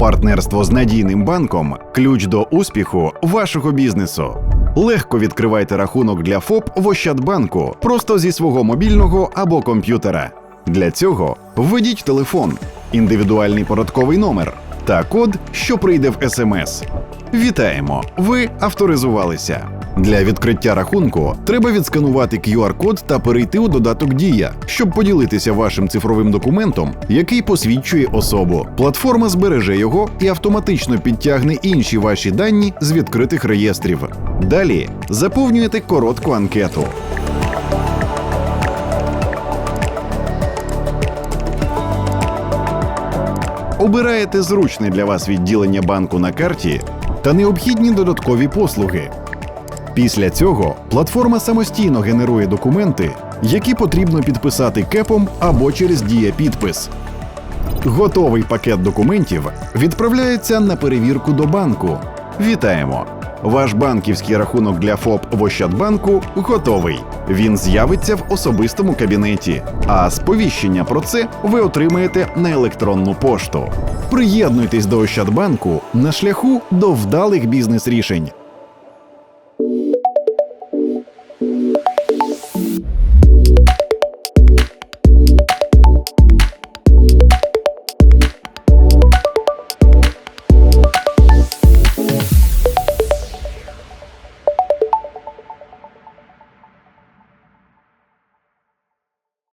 Партнерство з надійним банком ключ до успіху вашого бізнесу. Легко відкривайте рахунок для ФОП в Ощадбанку просто зі свого мобільного або комп'ютера. Для цього введіть телефон, індивідуальний податковий номер та код, що прийде в СМС. Вітаємо! Ви авторизувалися. Для відкриття рахунку треба відсканувати QR-код та перейти у додаток Дія, щоб поділитися вашим цифровим документом, який посвідчує особу. Платформа збереже його і автоматично підтягне інші ваші дані з відкритих реєстрів. Далі заповнюєте коротку анкету. Обираєте зручне для вас відділення банку на карті та необхідні додаткові послуги. Після цього платформа самостійно генерує документи, які потрібно підписати кепом або через дія підпис. Готовий пакет документів відправляється на перевірку до банку. Вітаємо! Ваш банківський рахунок для ФОП в Ощадбанку готовий. Він з'явиться в особистому кабінеті, а сповіщення про це ви отримаєте на електронну пошту. Приєднуйтесь до Ощадбанку на шляху до вдалих бізнес-рішень.